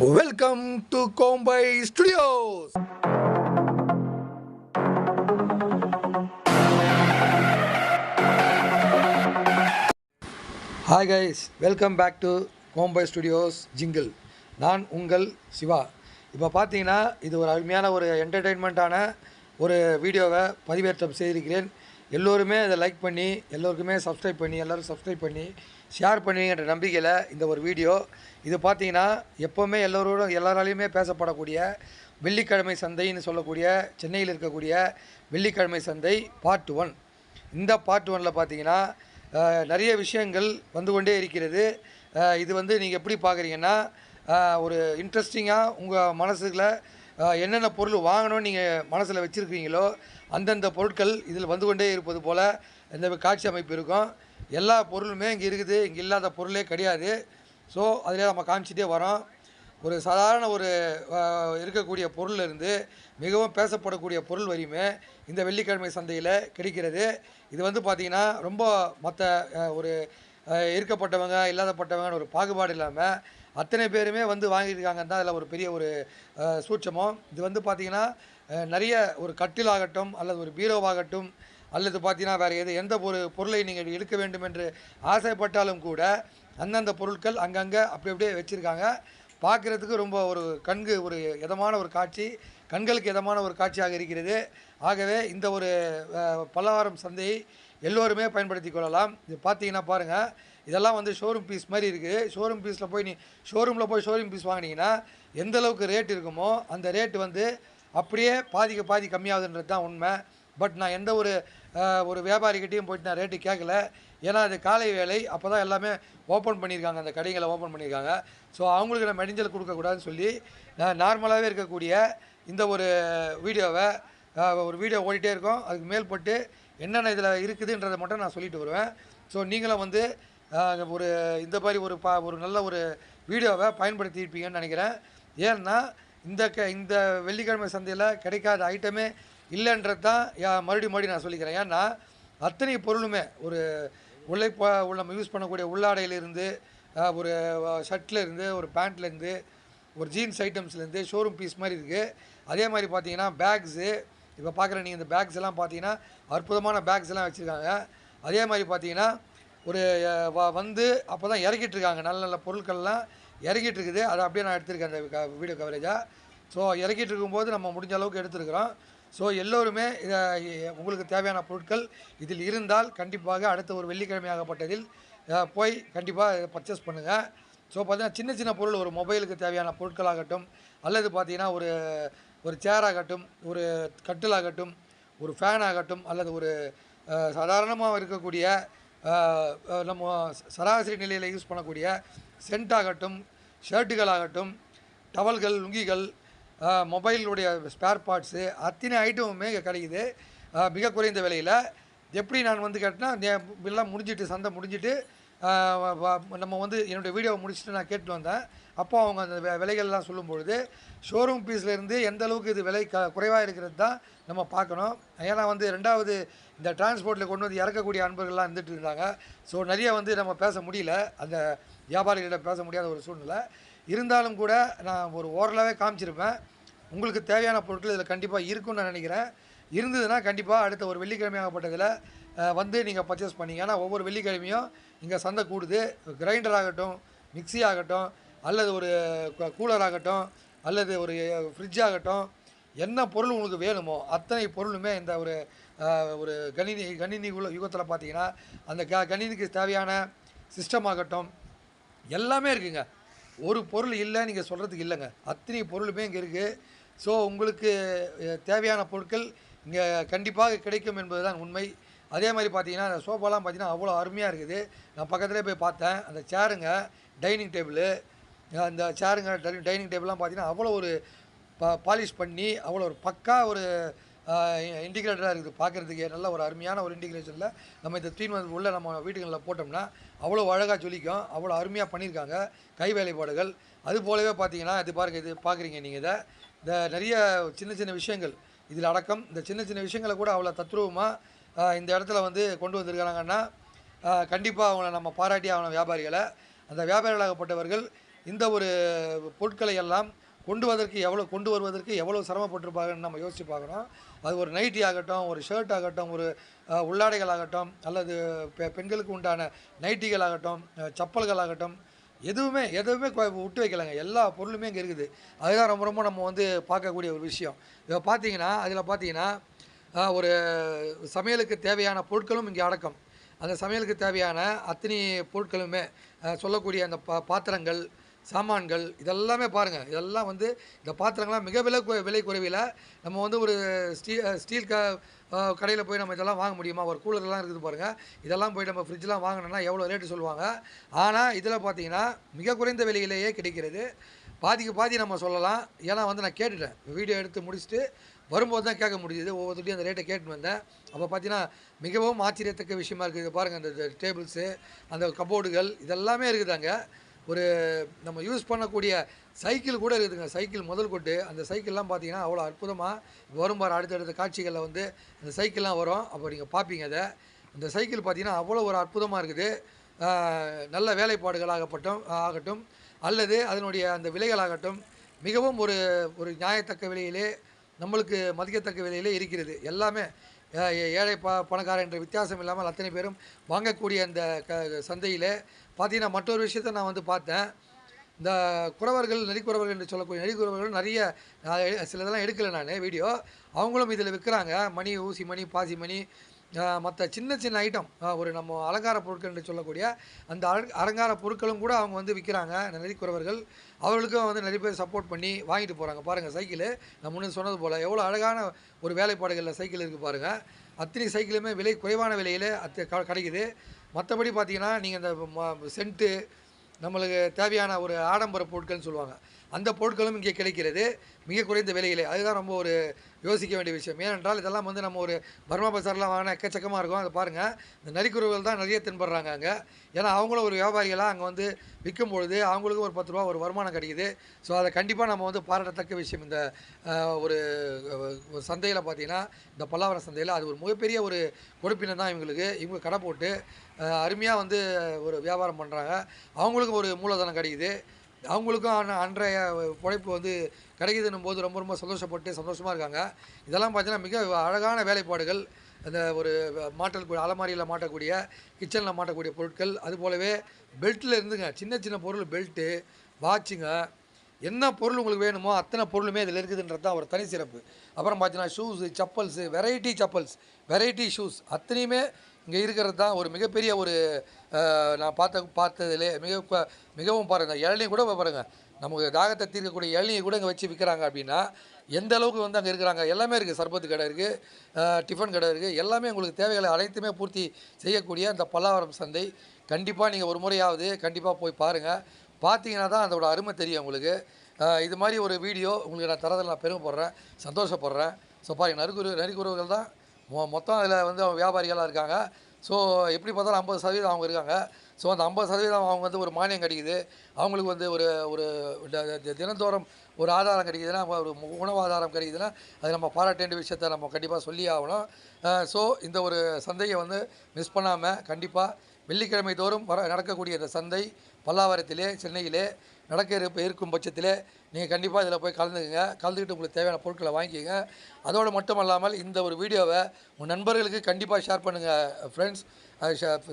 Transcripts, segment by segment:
Welcome to Kombai studios hi guys welcome back to Kombai studios jingle நான் உங்கள் சிவா. இப்போ பார்த்தீங்கன்னா இது ஒரு அருமையான ஒரு என்டர்டெயின்மெண்ட்டான ஒரு வீடியோவை பதிவேற்றம் செய்திருக்கிறேன். எல்லோருமே அதை லைக் பண்ணி எல்லோருக்குமே சப்ஸ்கிரைப் பண்ணி எல்லோரும் சப்ஸ்கிரைப் பண்ணி ஷேர் பண்ணுவீங்கன்ற நம்பிக்கையில் இந்த ஒரு வீடியோ இது பார்த்தீங்கன்னா எப்போவுமே எல்லோரோட எல்லாராலையுமே பேசப்படக்கூடிய வெள்ளிக்கிழமை சந்தைன்னு சொல்லக்கூடிய சென்னையில் இருக்கக்கூடிய வெள்ளிக்கிழமை சந்தை பார்ட் ஒன் இந்த பார்ட் ஒனில் பார்த்தீங்கன்னா நிறைய விஷயங்கள் வந்து கொண்டே இருக்கிறது. இது வந்து நீங்கள் எப்படி பார்க்குறீங்கன்னா ஒரு இன்ட்ரெஸ்டிங்காக உங்கள் மனசுக்குள்ள என்னென்ன பொருள் வாங்கணும்னு நீங்கள் மனசில் வச்சுருக்கீங்களோ அந்தந்த பொருட்கள் இதில் வந்து கொண்டே இருப்பது போல் இந்த காட்சி அமைப்பு இருக்கும். எல்லா பொருளுமே இங்கே இருக்குது. இங்கே இல்லாத பொருளே கிடையாது. ஸோ அதிலே நம்ம காமிச்சிட்டே வரோம். ஒரு சாதாரண ஒரு இருக்கக்கூடிய பொருள் இருந்து மிகவும் பேசப்படக்கூடிய பொருள் வரையுமே இந்த வெள்ளிக்கிழமை சந்தையில் கிடைக்கிறது. இது வந்து பார்த்திங்கன்னா ரொம்ப மற்ற ஒரு இருக்கப்பட்டவங்க இல்லாதப்பட்டவங்கன்னு ஒரு பாகுபாடு இல்லாமல் அத்தனை பேருமே வந்து வாங்கியிருக்காங்கன்னு தான் அதில் ஒரு பெரிய ஒரு சூட்சமம். இது வந்து பார்த்திங்கன்னா நிறைய ஒரு கட்டிலாகட்டும் அல்லது ஒரு பீரோவாகட்டும் அல்லது பார்த்தீங்கன்னா வேறு எது எந்த ஒரு பொருளை நீங்கள் எடுக்க வேண்டும் என்று ஆசைப்பட்டாலும் கூட அந்தந்த பொருட்கள் அங்கங்கே அப்படி அப்படியே வச்சுருக்காங்க. பார்க்குறதுக்கு ரொம்ப ஒரு கண்கு ஒரு இதமான ஒரு காட்சி கண்களுக்கு இதமான ஒரு காட்சியாக இருக்கிறது. ஆகவே இந்த ஒரு அஹ், பலகாரம் சந்தையை எல்லோருமே பயன்படுத்தி கொள்ளலாம். இது பார்த்தீங்கன்னா பாருங்கள் இதெல்லாம் வந்து ஷோரூம் பீஸ் மாதிரி இருக்குது. ஷோரூம் பீஸில் போய் நீ ஷோரூமில் போய் ஷோரூம் பீஸ் வாங்கினீங்கன்னா எந்த அளவுக்கு ரேட் இருக்குமோ அந்த ரேட் வந்து அப்படியே பாதிக்கு பாதி கம்மியாகுதுன்றது தான் உண்மை. பட் நான் எந்த ஒரு ஒரு வியாபாரிக்கிட்டேயும் போயிட்டு நான் ரேட்டு கேட்கல ஏன்னா அது காலை வேலை. அப்போ தான் எல்லாமே ஓப்பன் பண்ணியிருக்காங்க. அந்த கடைகளை ஓப்பன் பண்ணியிருக்காங்க. ஸோ அவங்களுக்கு நம்ம இடைஞ்சல் கொடுக்கக்கூடாதுன்னு சொல்லி நான் நார்மலாகவே இருக்கக்கூடிய இந்த ஒரு வீடியோவை ஒரு வீடியோ ஓடிட்டே இருக்கும். அதுக்கு மேல்பட்டு என்னென்ன இதில் இருக்குதுன்றதை மட்டும் நான் சொல்லிட்டு வருவேன். ஸோ நீங்களும் வந்து ஒரு இந்த மாதிரி ஒரு பா ஒரு நல்ல ஒரு வீடியோவை பயன்படுத்தியிருப்பீங்கன்னு நினைக்கிறேன். ஏன்னா இந்த க இந்த வெள்ளிக்கிழமை சந்தையில் கிடைக்காத ஐட்டமே இல்லைன்றது தான் மறுபடியும் மறுபடியும் நான் சொல்லிக்கிறேன். ஏன்னா அத்தனை பொருளுமே ஒரு உழைப்ப உள்ள நம்ம யூஸ் பண்ணக்கூடிய உள்ளாடையிலிருந்து ஒரு ஷர்ட்லேருந்து ஒரு பேண்ட்லேருந்து ஒரு ஜீன்ஸ் ஐட்டம்ஸ்லேருந்து ஷோரூம் பீஸ் மாதிரி இருக்குது அதே மாதிரி பார்த்தீங்கன்னா பேக்ஸு இப்போ பார்க்குற நீங்கள் இந்த பேக்ஸ் எல்லாம் பார்த்தீங்கன்னா அற்புதமான பேக்ஸ் எல்லாம் வச்சுருக்காங்க. அதே மாதிரி பார்த்தீங்கன்னா ஒரு வ- வந்து அப்போ தான் இறக்கிட்டு இருக்காங்க. நல்ல நல்ல பொருட்கள்லாம் இறக்கிட்டு இருக்குது. அதை அப்படியே நான் எடுத்திருக்கேன் அந்த க- வீடியோ கவரேஜாக ஸோ இறக்கிட்டு இருக்கும்போது நம்ம முடிஞ்ச அளவுக்கு எடுத்துருக்குறோம். ஸோ எல்லோருமே இதை உங்களுக்கு தேவையான பொருட்கள் இதில் இருந்தால் கண்டிப்பாக அடுத்த ஒரு வெள்ளிக்கிழமையாகப்பட்டதில் ஆகப்பட்டதில் போய் கண்டிப்பாக பர்ச்சேஸ் பண்ணுங்கள் ஸோ பார்த்தீங்கன்னா சின்ன சின்ன பொருள் ஒரு மொபைலுக்கு தேவையான பொருட்களாகட்டும் அல்லது பார்த்தீங்கன்னா ஒரு ஒரு சேர் ஆகட்டும் ஒரு கட்டில் ஆகட்டும் ஒரு ஃபேன் ஆகட்டும் அல்லது ஒரு சாதாரணமாக இருக்கக்கூடிய நம்ம சராசரி நிலையில் யூஸ் பண்ணக்கூடிய சென்ட் ஆகட்டும் ஷர்ட்டுகள் ஆகட்டும் டவல்கள் லுங்கிகள் மொபைலுடைய ஸ்பேர் பார்ட்ஸு அத்தனை ஐட்டமுமே இங்கே கிடைக்குது. மிக குறைந்த விலையில். எப்படி நான் வந்து கேட்டேன்னா எல்லாம் முடிஞ்சிட்டு சந்தை முடிஞ்சிட்டு நம்ம வந்து என்னுடைய வீடியோவை முடிச்சுட்டு நான் கேட்டு வந்தேன். அப்போ அவங்க அந்த விலைகள்லாம் சொல்லும்பொழுது ஷோரூம் பீஸ்லேருந்து எந்த அளவுக்கு இது விலை க குறைவாக இருக்கிறது தான் நம்ம பார்க்கணும். ஏன்னா வந்து ரெண்டாவது இந்த டிரான்ஸ்போர்ட்டில் கொண்டு வந்து இறக்கக்கூடிய அன்பர்கள்லாம் இருந்துகிட்டு இருந்தாங்க ஸோ நிறைய வந்து நம்ம பேச முடியல. அந்த வியாபாரிகளிடம் பேச முடியாத ஒரு சூழ்நிலை. இருந்தாலும் கூட நான் ஒரு ஓரளவே காமிச்சிருப்பேன். உங்களுக்கு தேவையான பொருட்கள் இதில் கண்டிப்பாக இருக்கும்னு நான் நினைக்கிறேன். இருந்ததுன்னா கண்டிப்பாக அடுத்த ஒரு வெள்ளிக்கிழமையாகப்பட்டதில் வந்து நீங்கள் பர்ச்சேஸ் பண்ணிங்க. ஏன்னா ஒவ்வொரு வெள்ளிக்கிழமையும் இங்கே சந்தை கூடுது. கிரைண்டர் ஆகட்டும் மிக்ஸி ஆகட்டும் அல்லது ஒரு கூலர் ஆகட்டும் அல்லது ஒரு ஃப்ரிட்ஜ் ஆகட்டும் என்ன பொருள் உங்களுக்கு வேணுமோ அத்தனை பொருளுமே இந்த ஒரு ஒரு கணினி கணினி யுகத்தில் பார்த்தீங்கன்னா அந்த க கணினிக்கு தேவையான சிஸ்டம் ஆகட்டும் எல்லாமே இருக்குங்க. ஒரு பொருள் இல்லை நீங்கள் சொல்கிறதுக்கு இல்லைங்க. அத்தனை பொருளுமே இங்கே இருக்குது ஸோ உங்களுக்கு தேவையான பொருட்கள் இங்கே கண்டிப்பாக கிடைக்கும் என்பது தான் உண்மை. அதே மாதிரி பார்த்தீங்கன்னா அந்த சோஃபாலாம் பார்த்தீங்கன்னா அவ்வளோ அருமையாக இருக்குது. நான் பக்கத்துலேயே போய் பார்த்தேன். அந்த சேருங்க டைனிங் டேபிள். அந்த சேருங்க டைனிங் டேபிள்லாம் பார்த்தீங்கன்னா அவ்வளோ ஒரு பா பாலிஷ் பண்ணி அவ்வளோ ஒரு பக்கா ஒரு இன்டிகிரேட்டடாக இருக்குது. பார்க்குறதுக்கே நல்ல ஒரு அருமையான ஒரு இன்டிகிரேஷனில் நம்ம இந்த தீன் வந்து உள்ளே நம்ம வீட்டுகளில் போட்டோம்னா அவ்வளோ அழகாக ஜொலிக்கும். அவ்வளோ அருமையாக பண்ணியிருக்காங்க. கை வேலைப்பாடுகள். அது போலவே பார்த்தீங்கன்னா இது பார்க்க இது பார்க்குறீங்க நீங்கள் இதை. இந்த நிறைய சின்ன சின்ன விஷயங்கள். இதில் அடக்கம். இந்த சின்ன சின்ன விஷயங்களை கூட அவ்வளோ தத்ரூபமாக இந்த இடத்துல வந்து கொண்டு வந்திருக்கிறாங்கன்னா கண்டிப்பாக அவங்கள நம்ம பாராட்டி ஆகணும் வியாபாரிகளை. அந்த வியாபாரிகளாகப்பட்டவர்கள் இந்த ஒரு பொருட்களை எல்லாம் கொண்டு வருவதற்கு எவ்வளோ கொண்டு வருவதற்கு எவ்வளோ சிரமப்பட்டிருப்பாங்கன்னு நம்ம யோசித்து பார்க்குறோம் அது ஒரு நைட்டி ஆகட்டும் ஒரு ஷர்ட் ஆகட்டும் ஒரு உள்ளாடைகள் ஆகட்டும் அல்லது பெ- பெண்களுக்கு உண்டான நைட்டிகள் ஆகட்டும் சப்பல்கள் ஆகட்டும் எதுவுமே எதுவுமே விட்டு வைக்கலைங்க. எல்லா பொருளுமே இங்கே இருக்குது. அதுதான் ரொம்ப ரொம்ப நம்ம வந்து பார்க்கக்கூடிய ஒரு விஷயம். இதை பார்த்தீங்கன்னா அதில் பார்த்தீங்கன்னா ஒரு சமையலுக்கு தேவையான பொருட்களும் இங்கே அடக்கம். அந்த சமையலுக்கு தேவையான அத்தனை பொருட்களுமே சொல்லக்கூடிய அந்த பா பாத்திரங்கள் சாமான்கள் இதெல்லாமே பாருங்கள் இதெல்லாம் வந்து இந்த பாத்திரங்கள்லாம் மிக விலை கு- விலை குறைவில் நம்ம வந்து ஒரு ஸ்டீ ஸ்டீல் க கடையில் போய் நம்ம இதெல்லாம் வாங்க முடியுமா? ஒரு கூலர்லாம் இருக்குது பாருங்கள் இதெல்லாம் போய் நம்ம ஃப்ரிட்ஜ்லாம் வாங்கினோம்னா எவ்வளோ ரேட்டு சொல்லுவாங்க. ஆனால் இதில் பார்த்தீங்கன்னா மிக குறைந்த விலையிலேயே கிடைக்கிறது. பாதிக்கு பாதி நம்ம சொல்லலாம். ஏன்னா வந்து நான் கேட்டுட்டேன். வீடியோ எடுத்து முடிச்சுட்டு வரும்போது தான் கேட்க முடியுது ஒவ்வொருத்தையும் அந்த ரேட்டை கேட்டு வந்தேன். அப்போ பார்த்தீங்கன்னா மிகவும் ஆச்சரியத்தக்க விஷயமா இருக்குது. பாருங்கள் அந்த டேபிள்ஸு அந்த கபோர்டுகள் இதெல்லாமே இருக்குது அங்கே. ஒரு நம்ம யூஸ் பண்ணக்கூடிய சைக்கிள் கூட இருக்குதுங்க. சைக்கிள் முதல் கொண்டு அந்த சைக்கிள்லாம் பார்த்தீங்கன்னா அவ்வளோ அற்புதமாக வரும் பாரு. அடுத்தடுத்த காட்சிகளில் வந்து அந்த சைக்கிள்லாம் வரும். அப்போ நீங்கள் பார்ப்பீங்க அதை. அந்த சைக்கிள் பார்த்தீங்கன்னா அவ்வளோ ஒரு அற்புதமாக இருக்குது. நல்ல வேலைப்பாடுகளாகப்பட்டும் ஆகட்டும். அல்லது அதனுடைய அந்த விலைகளாகட்டும் மிகவும் ஒரு ஒரு நியாயத்தக்க விலையிலே நம்மளுக்கு மதிக்கத்தக்க விலையிலே இருக்கிறது. எல்லாமே ஏழை ப பணக்காரன் என்ற வித்தியாசம் இல்லாமல் அத்தனை பேரும் வாங்கக்கூடிய அந்த க சந்தையில் பார்த்தீங்கன்னா மற்றொரு விஷயத்தை நான் வந்து பார்த்தேன். இந்த குறவர்கள் நெறிக்குறவர்கள் என்று சொல்லக்கூடிய நெறிக்குறவர்கள் நிறைய நான் சிலதெல்லாம் எடுக்கலை நான் வீடியோ. அவங்களும் இதில் விற்கிறாங்க. மணி ஊசி மணி பாசி மணி மற்ற சின்ன சின்ன ஐட்டம் ஒரு நம்ம அலங்கார பொருட்கள் என்று சொல்லக்கூடிய அந்த அலங்கார பொருட்களும் கூட அவங்க வந்து விற்கிறாங்க நெறிக்குறவர்கள் அவர்களுக்கும் வந்து நிறைய பேர் சப்போர்ட் பண்ணி வாங்கிட்டு போகிறாங்க பாருங்கள் சைக்கிள் நான் முன்னே சொன்னது போல் எவ்வளோ அழகான ஒரு வேலைப்பாடுகளில் சைக்கிள் இருக்குது பாருங்கள் அத்தனை சைக்கிளுமே விலை குறைவான விலையில் அத்த கிடைக்குது. மற்றபடி பார்த்தீங்கன்னா நீங்கள் இந்த ம- சென்ட்டு நம்மளுக்கு தேவையான ஒரு ஆடம்பர பொருட்கள்னு சொல்லுவாங்க. அந்த பொருட்களும் இங்கே கிடைக்கிறது. மிக குறைந்த விலையிலே. அதுதான் ரொம்ப ஒரு யோசிக்க வேண்டிய விஷயம். ஏனென்றால் இதெல்லாம் வந்து நம்ம ஒரு பர்மா பசார்லாம் வாங்கினா எக்கச்சக்கமாக இருக்கும். அதை பாருங்கள் இந்த நரிக்குறவர்கள் தான் நிறைய தென்படுறாங்க அங்கே. ஏன்னா அவங்களும் ஒரு வியாபாரிகளாக அங்கே வந்து விற்கும் பொழுது அவங்களுக்கும் ஒரு பத்து ரூபா ஒரு வருமானம் கிடைக்குது. ஸோ அதை கண்டிப்பாக நம்ம வந்து பாராட்டத்தக்க விஷயம். இந்த ஒரு சந்தையில் பார்த்தீங்கன்னா இந்த பல்லாவரம் சந்தையில் அது ஒரு மிகப்பெரிய ஒரு கொடுப்பினம் தான் இவங்களுக்கு. இவங்க கடை போட்டு அருமையாக வந்து ஒரு வியாபாரம் பண்ணுறாங்க அவங்களுக்கும் ஒரு மூலதனம் கிடைக்குது. அவங்களுக்கும் அன்றைய உழைப்பு வந்து கிடைக்குதுன்னும் போது ரொம்ப ரொம்ப சந்தோஷப்பட்டு சந்தோஷமாக இருக்காங்க. இதெல்லாம் பார்த்தீங்கன்னா மிக அழகான வேலைப்பாடுகள். அந்த ஒரு மாட்டக்கூடிய அலமாரியில் மாட்டக்கூடிய கிச்சனில் மாட்டக்கூடிய பொருட்கள். அது போலவே பெல்ட்டில் இருந்துங்க. சின்ன சின்ன பொருள் பெல்ட்டு வாட்சுங்க. என்ன பொருள் உங்களுக்கு வேணுமோ அத்தனை பொருளுமே இதில் இருக்குதுன்றது தான் ஒரு தனி சிறப்பு அப்புறம் பார்த்தீங்கன்னா shoes chappals variety chappals variety shoes அத்தனையுமே இங்கே இருக்கிறது தான் ஒரு மிகப்பெரிய ஒரு நான் பார்த்த பார்த்ததிலே மிக மிகவும் பாருங்கள் இளநீ கூட பாருங்கள் நமக்கு தாகத்தை தீர்க்கக்கூடிய இளநியை கூட இங்கே வச்சு விற்கிறாங்க அப்படின்னா எந்த அளவுக்கு வந்து அங்கே இருக்கிறாங்க எல்லாமே இருக்குது சர்பத்து கடை இருக்குது டிஃபன் கடை இருக்குது எல்லாமே உங்களுக்கு தேவைகளை அனைத்துமே பூர்த்தி செய்யக்கூடிய அந்த பல்லாவரம் சந்தை. கண்டிப்பாக நீங்கள் ஒரு முறையாவது கண்டிப்பாக போய் பாருங்கள் பார்த்தீங்கன்னா தான் அதோட அருமை தெரியும் உங்களுக்கு. இது மாதிரி ஒரு வீடியோ உங்களுக்கு நான் தரதில் நான் பெருமைப்படுறேன் சந்தோஷப்படுறேன். ஸோ பாருங்கள் நறுக்குரு நறுக்குறவர்கள் தான் மொ மொத்தம் அதில் வந்து அவங்க வியாபாரிகளாக இருக்காங்க. ஸோ எப்படி பார்த்தாலும் ஐம்பது சதவீதம் அவங்க இருக்காங்க. ஸோ அந்த ஐம்பது சதவீதம் அவங்க வந்து ஒரு மானியம் கிடைக்குது. அவங்களுக்கு வந்து ஒரு ஒரு தினந்தோறும் ஒரு ஆதாரம் கிடைக்குதுன்னா ஒரு உணவு ஆதாரம் கிடைக்குதுன்னா அது நம்ம பாராட்ட வேண்டிய விஷயத்த நம்ம கண்டிப்பாக சொல்லி ஆகணும். ஸோ இந்த ஒரு சந்தையை வந்து மிஸ் பண்ணாமல் கண்டிப்பாக வெள்ளிக்கிழமை தோறும் வர நடக்கக்கூடிய இந்த சந்தை பல்லாவரத்திலே சென்னையிலே நடக்க இருப்ப இருக்கும் பட்சத்தில் நீங்கள் கண்டிப்பாக இதில் போய் கலந்துக்குங்க. கலந்துக்கிட்டு உங்களுக்கு தேவையான பொருட்களை வாங்கிக்கோங்க. அதோடு மட்டும் அல்லாமல் இந்த ஒரு வீடியோவை உங்கள் நண்பர்களுக்கு கண்டிப்பாக ஷேர் பண்ணுங்கள் ஃப்ரெண்ட்ஸ்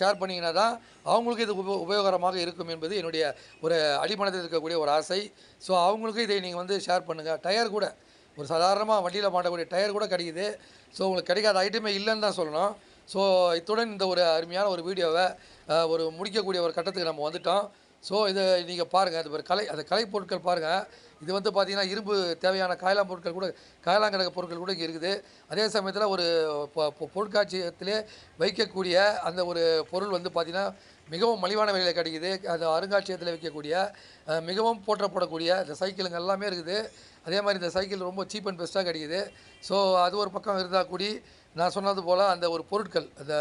ஷேர் பண்ணிங்கன்னா தான் அவங்களுக்கு இது உப உபயோகரமாக இருக்கும் என்பது என்னுடைய ஒரு அடிமனத்தில் இருக்கக்கூடிய ஒரு ஆசை. ஸோ அவங்களுக்கும் இதை நீங்கள் வந்து ஷேர் பண்ணுங்கள் டயர் கூட ஒரு சாதாரணமாக வண்டியில் மாட்டக்கூடிய டயர் கூட கிடைக்குது. ஸோ உங்களுக்கு கிடைக்காத ஐட்டமே இல்லைன்னு தான் சொல்லணும். ஸோ இத்துடன் இந்த ஒரு அருமையான ஒரு வீடியோவை ஒரு முடிக்கக்கூடிய ஒரு கட்டத்துக்கு நம்ம வந்துட்டோம். ஸோ இதை நீங்கள் பாருங்கள் அது ஒரு கலை அந்த கலை பொருட்கள் பாருங்கள் இது வந்து பார்த்திங்கன்னா இரும்பு தேவையான காயலாம் பொருட்கள் கூட காயலாங்கிடக்க பொருட்கள் கூட இங்கே இருக்குது. அதே சமயத்தில் ஒரு பொருட்காட்சியத்திலே வைக்கக்கூடிய அந்த ஒரு பொருள் வந்து பார்த்திங்கன்னா மிகவும் மலிவான விலையில் கிடைக்குது. அது அருங்காட்சியகத்தில் வைக்கக்கூடிய மிகவும் போற்றப்படக்கூடிய இந்த சைக்கிளுங்க எல்லாமே இருக்குது. அதே மாதிரி இந்த சைக்கிள் ரொம்ப சீப் அண்ட் பெஸ்ட்டாக கிடைக்குது. ஸோ அது ஒரு பக்கம் இருந்தால் கூடி நான் சொன்னது போல் அந்த ஒரு பொருட்கள் அந்த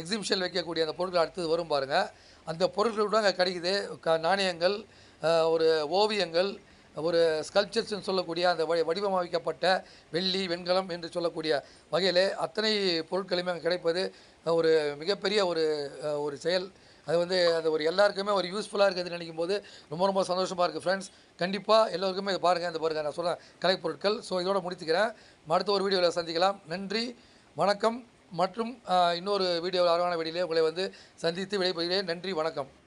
எக்ஸிபிஷன் வைக்கக்கூடிய அந்த பொருட்கள் அடுத்தது வரும் பாருங்கள் அந்த பொருட்கள் அங்கே கிடைக்குது. க நாணயங்கள் ஒரு ஓவியங்கள் ஒரு ஸ்கல்ப்சர்ஸ்ன்னு சொல்லக்கூடிய அந்த வடி வடிவமைக்கப்பட்ட வெள்ளி வெண்கலம் என்று சொல்லக்கூடிய வகையில் அத்தனை பொருட்களுமே அங்கே கிடைப்பது ஒரு மிகப்பெரிய ஒரு ஒரு செயல். அது வந்து அது ஒரு எல்லாருக்குமே ஒரு யூஸ்ஃபுல்லாக இருக்குதுன்னு நினைக்கும் போது ரொம்ப ரொம்ப சந்தோஷமாக இருக்குது ஃப்ரெண்ட்ஸ் கண்டிப்பாக எல்லோருக்குமே இது பாருங்கள் இந்த பாருங்கள் நான் சொல்கிறேன் கலை பொருட்கள். ஸோ இதோட முடித்துக்கிறேன் அடுத்த ஒரு வீடியோவில் சந்திக்கலாம். நன்றி வணக்கம். மற்றும் இன்னொரு வீடியோ அழகான வீடியோ உங்களை வந்து சந்தித்து விடைபெறுகிறேன். நன்றி வணக்கம்.